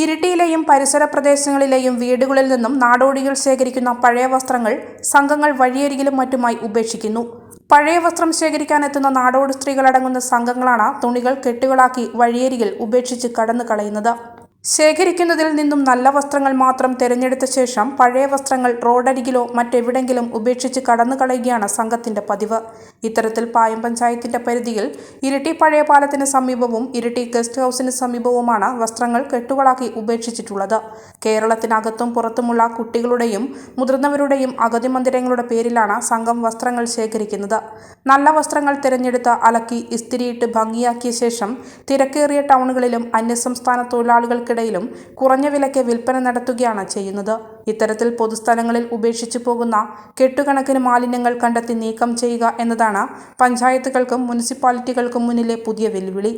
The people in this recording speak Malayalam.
ഇരിട്ടിയിലെയും പരിസര പ്രദേശങ്ങളിലെയും വീടുകളിൽ നിന്നും നാടോടികൾ ശേഖരിക്കുന്ന പഴയ വസ്ത്രങ്ങൾ സംഘങ്ങൾ വഴിയരികിലും മറ്റുമായി ഉപേക്ഷിക്കുന്നു. പഴയ വസ്ത്രം ശേഖരിക്കാനെത്തുന്ന നാടോടി സ്ത്രീകളടങ്ങുന്ന സംഘങ്ങളാണ് തുണികൾ കെട്ടുകളാക്കി വഴിയരികിൽ ഉപേക്ഷിച്ച് കടന്നു കളയുന്നത്. ശേഖരിക്കുന്നതിൽ നിന്നും നല്ല വസ്ത്രങ്ങൾ മാത്രം തിരഞ്ഞെടുത്ത ശേഷം പഴയ വസ്ത്രങ്ങൾ റോഡരികിലോ മറ്റെവിടെങ്കിലും ഉപേക്ഷിച്ച് കടന്നു കളയുകയാണ് സംഘത്തിന്റെ പതിവ്. ഇത്തരത്തിൽ പായം പഞ്ചായത്തിന്റെ പരിധിയിൽ ഇരിട്ടി പഴയ പാലത്തിന് സമീപവും ഇരിട്ടി ഗസ്റ്റ് ഹൌസിന് സമീപവുമാണ് വസ്ത്രങ്ങൾ കെട്ടുകളാക്കി ഉപേക്ഷിച്ചിട്ടുള്ളത്. കേരളത്തിനകത്തും പുറത്തുമുള്ള കുട്ടികളുടെയും മുതിർന്നവരുടെയും അഗതി മന്ദിരങ്ങളുടെ പേരിലാണ് സംഘം വസ്ത്രങ്ങൾ ശേഖരിക്കുന്നത്. നല്ല വസ്ത്രങ്ങൾ തിരഞ്ഞെടുത്ത് അലക്കി ഇസ്തിരിയിട്ട് ഭംഗിയാക്കിയ ശേഷം തിരക്കേറിയ ടൗണുകളിലും അന്യസംസ്ഥാന തൊഴിലാളികൾക്കിടയിലും കുറഞ്ഞ വിലയ്ക്ക് വിൽപ്പന നടത്തുകയാണ് ചെയ്യുന്നത്. ഇത്തരത്തിൽ പൊതുസ്ഥലങ്ങളിൽ ഉപേക്ഷിച്ചു പോകുന്ന കെട്ടുകണക്കിന് മാലിന്യങ്ങൾ കണ്ടെത്തി നീക്കം ചെയ്യുക എന്നതാണ് പഞ്ചായത്തുകൾക്കും മുനിസിപ്പാലിറ്റികൾക്കും മുന്നിലെ പുതിയ വെല്ലുവിളി.